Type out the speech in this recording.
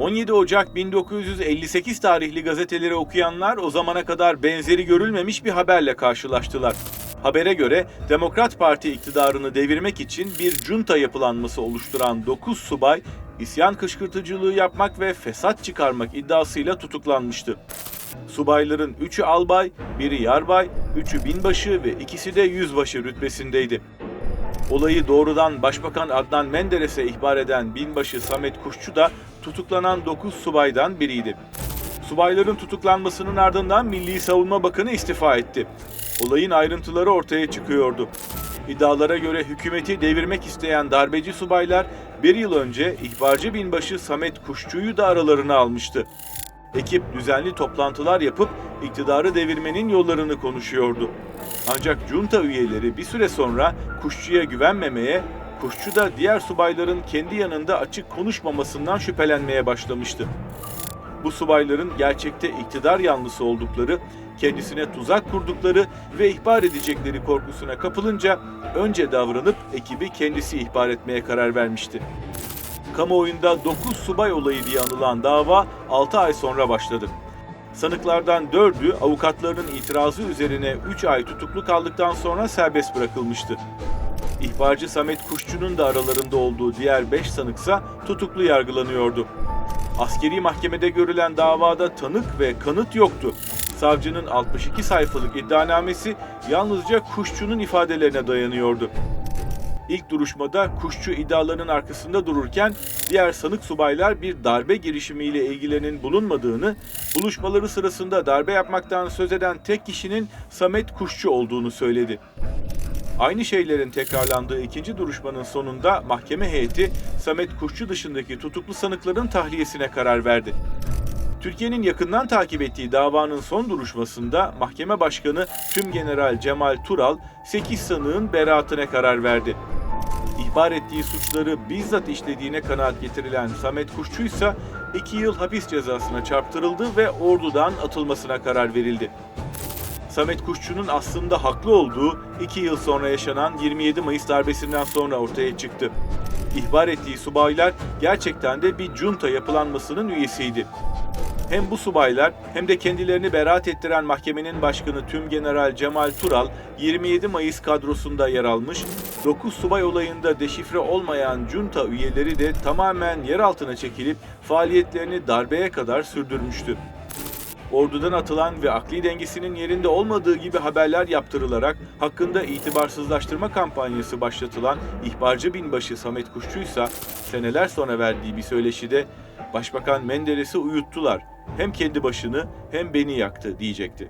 17 Ocak 1958 tarihli gazeteleri okuyanlar o zamana kadar benzeri görülmemiş bir haberle karşılaştılar. Habere göre Demokrat Parti iktidarını devirmek için bir junta yapılanması oluşturan 9 subay isyan kışkırtıcılığı yapmak ve fesat çıkarmak iddiasıyla tutuklanmıştı. Subayların 3'ü albay, biri yarbay, 3'ü binbaşı ve ikisi de yüzbaşı rütbesindeydi. Olayı doğrudan Başbakan Adnan Menderes'e ihbar eden binbaşı Samet Kuşçu da tutuklanan 9 subaydan biriydi. Subayların tutuklanmasının ardından Milli Savunma Bakanı istifa etti. Olayın ayrıntıları ortaya çıkıyordu. İddialara göre hükümeti devirmek isteyen darbeci subaylar bir yıl önce ihbarcı binbaşı Samet Kuşçu'yu da aralarına almıştı. Ekip düzenli toplantılar yapıp iktidarı devirmenin yollarını konuşuyordu. Ancak junta üyeleri bir süre sonra Kuşçu'ya güvenmemeye, Kuşçu da diğer subayların kendi yanında açık konuşmamasından şüphelenmeye başlamıştı. Bu subayların gerçekte iktidar yanlısı oldukları, kendisine tuzak kurdukları ve ihbar edecekleri korkusuna kapılınca önce davranıp ekibi kendisi ihbar etmeye karar vermişti. Kamuoyunda 9 subay olayı diye anılan dava 6 ay sonra başladı. Sanıklardan 4'ü avukatlarının itirazı üzerine 3 ay tutuklu kaldıktan sonra serbest bırakılmıştı. İhbarcı Samet Kuşçu'nun da aralarında olduğu diğer 5 sanıksa tutuklu yargılanıyordu. Askeri mahkemede görülen davada tanık ve kanıt yoktu. Savcının 62 sayfalık iddianamesi yalnızca Kuşçu'nun ifadelerine dayanıyordu. İlk duruşmada kuşçu iddialarının arkasında dururken diğer sanık subaylar bir darbe girişimiyle ilgilerinin bulunmadığını, buluşmaları sırasında darbe yapmaktan söz eden tek kişinin Samet Kuşçu olduğunu söyledi. Aynı şeylerin tekrarlandığı ikinci duruşmanın sonunda mahkeme heyeti Samet Kuşçu dışındaki tutuklu sanıkların tahliyesine karar verdi. Türkiye'nin yakından takip ettiği davanın son duruşmasında mahkeme başkanı Tümgeneral Cemal Tural 8 sanığın beraatine karar verdi. İhbar ettiği suçları bizzat işlediğine kanaat getirilen Samet Kuşçu ise 2 yıl hapis cezasına çarptırıldı ve ordudan atılmasına karar verildi. Samet Kuşçu'nun aslında haklı olduğu 2 yıl sonra yaşanan 27 Mayıs darbesinden sonra ortaya çıktı. İhbar ettiği subaylar gerçekten de bir junta yapılanmasının üyesiydi. Hem bu subaylar hem de kendilerini beraat ettiren mahkemenin başkanı Tümgeneral Cemal Tural 27 Mayıs kadrosunda yer almış, 9 subay olayında deşifre olmayan junta üyeleri de tamamen yer altına çekilip faaliyetlerini darbeye kadar sürdürmüştü. Ordudan atılan ve akli dengesinin yerinde olmadığı gibi haberler yaptırılarak hakkında itibarsızlaştırma kampanyası başlatılan ihbarcı binbaşı Samet Kuşçuysa seneler sonra verdiği bir söyleşide Başbakan Menderes'i uyuttular. Hem kendi başını hem beni yaktı diyecekti.